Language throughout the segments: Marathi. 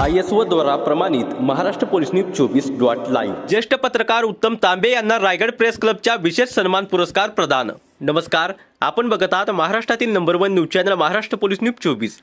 आय एस ओ द्वारा प्रमाणित महाराष्ट्र पोलीस न्यूज चोवीस डॉट लाईव्ह. ज्येष्ठ पत्रकार उत्तम तांबे यांना रायगड प्रेस क्लबच्या विशेष सन्मान पुरस्कार प्रदान. नमस्कार आपण बघत आहात महाराष्ट्रातील number one news channel Maharashtra police news चोवीस.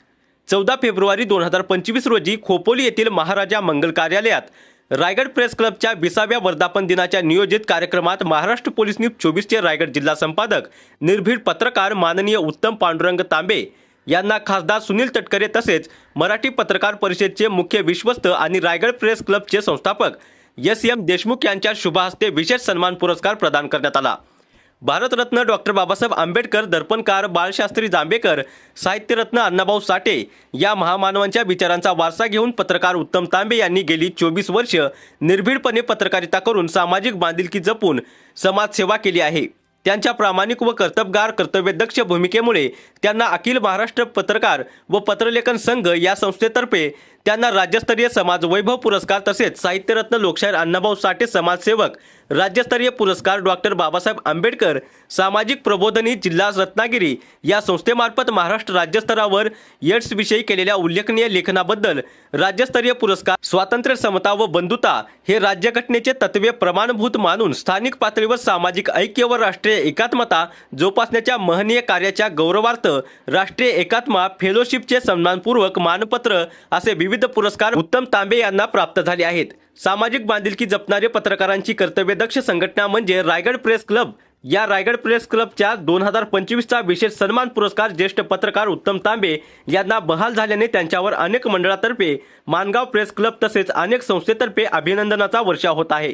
चौदा फेब्रुवारी दोन हजार पंचवीस रोजी खोपोली येथील महाराजा मंगल कार्यालयात रायगड प्रेस क्लबच्या विसाव्या वर्धापन दिनाच्या नियोजित कार्यक्रमात महाराष्ट्र पोलीस न्यूज चोवीसचे रायगड जिल्हा संपादक निर्भीड पत्रकार माननीय उत्तम पांडुरंग तांबे यांना खासदार सुनील तटकरे तसेच मराठी पत्रकार परिषदेचे मुख्य विश्वस्त आणि रायगड प्रेस क्लबचे संस्थापक एस एम देशमुख यांच्या शुभहस्ते विशेष सन्मान पुरस्कार प्रदान करण्यात आला. भारतरत्न डॉक्टर बाबासाहेब आंबेडकर दर्पणकार बाळशास्त्री जांभेकर साहित्यरत्न अण्णाभाऊ साठे या महामानवांच्या विचारांचा वारसा घेऊन पत्रकार उत्तम तांबे यांनी गेली चोवीस वर्ष निर्भीडपणे पत्रकारिता करून सामाजिक बांधिलकी जपून समाजसेवा केली आहे. त्यांच्या प्रामाणिक व कर्तबगार कर्तव्यदक्ष भूमिकेमुळे त्यांना अखिल महाराष्ट्र पत्रकार व पत्रलेखन संघ या संस्थेतर्फे त्यांना राज्यस्तरीय समाज वैभव पुरस्कार तसेच साहित्यरत्न लोकशाहीर अण्णाभाऊ साठे समाजसेवक राज्यस्तरीय पुरस्कार डॉक्टर बाबासाहेब आंबेडकर सामाजिक प्रबोधनी जिल्हा रत्नागिरी या संस्थेमार्फत महाराष्ट्र राज्यस्तरावर एड्सविषयी केलेल्या उल्लेखनीय लेखनाबद्दल राज्यस्तरीय पुरस्कार स्वातंत्र्य समता व बंधुता हे राज्यघटनेचे तत्वे प्रमाणभूत मानून स्थानिक पातळीवर सामाजिक ऐक्य व राष्ट्रीय एकात्मता जोपासण्याच्या महनीय कार्याच्या गौरवार्थ राष्ट्रीय एकात्मा फेलोशिपचे सन्मानपूर्वक मानपत्र असे विविध पुरस्कार उत्तम तांबे यांना प्राप्त झाले आहेत. सामाजिक बांधिलकी जपणारे पत्रकारांची कर्तव्यदक्ष संघटना म्हणजे रायगड प्रेस क्लब. या रायगड प्रेस क्लबच्या दोन हजार पंचवीसचा विशेष सन्मान पुरस्कार ज्येष्ठ पत्रकार उत्तम तांबे यांना बहाल झाल्याने त्यांच्यावर अनेक मंडळातर्फे मानगाव प्रेस क्लब तसेच अनेक संस्थेतर्फे अभिनंदनाचा वर्षा होत आहे.